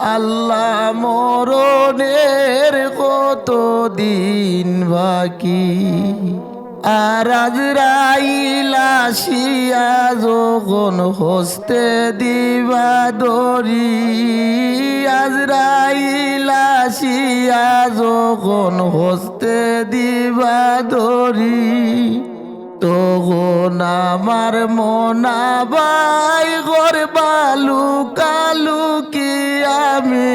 আল্লাহ মরণের কত দিন বাকি? আর আজরাইলাসিয়া যখন হস্তে দিবা দরি আজরাইলাসিয়া যখন হস্তে দিবা দরি তখন আমার মনাবাই ঘর বালু কালু কি আমি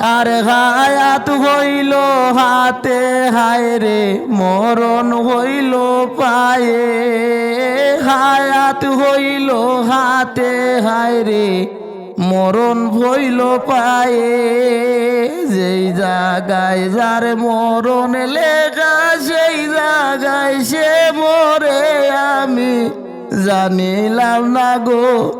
আর হায়াত হইল হাতে, হায় রে, মরণ হইল পায়ে। হায়াত হইল হাতে, হায় রে, মরণ হইল পায়ে। যেই জাগায় যার মরণ লেখা, সেই জাগায় সে মরে। আমি জানিলাম না গো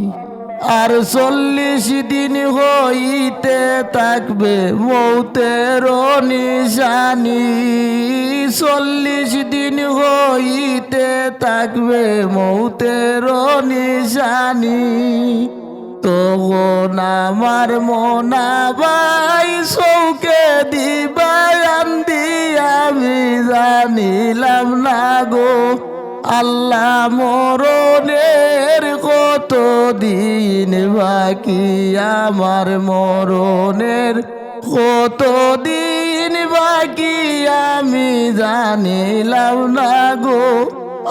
আর চল্লিশ দিন হইতে থাকবে মৌতের নিশানি। চল্লিশ দিন হইতে থাকবে মৌতের নিশানি। তখন আমার মনা ভাই চৌকে দিবায়ান আমি জানিলাম না গো। আল্লাহ মরণের কত দিন বাকি? আমার মরণের কত দিন বাকি? আমি জানিলাম না গো।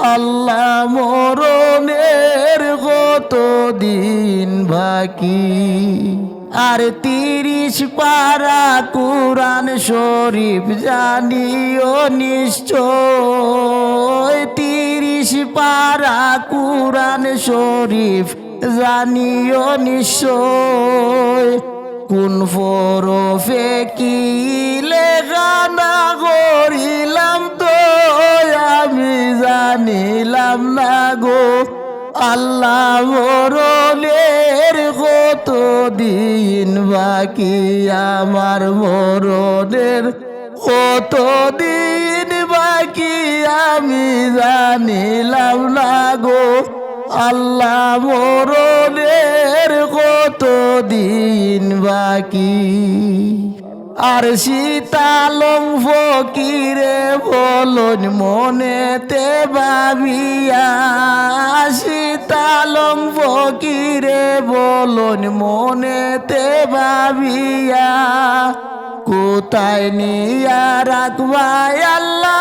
আল্লাহ মরণের কত দিন বাকি? আর তিরিশ পারা কোরআন শরীফ জানিও নিশ্চয়। তিরিশ পারা কোরআন শরীফ, জানিও নিশ্চয়। কোন ফরফে কি লেখানা করিলাম তো আমি জানিলাম না গো, আল্লাহ মরণের কত দিন বাকি? আমার মরণের কত দিন আমি জানিলাম না গো আল্লাহ মরণের কত দিন বাকি? আর সীতালং ফকিরে বলন, মনেতে ভাবিয়া সীতালং ফকিরে বলন, মনেতে ভাবিয়া, কোথায় নিয়া রাখবাই আল্লাহ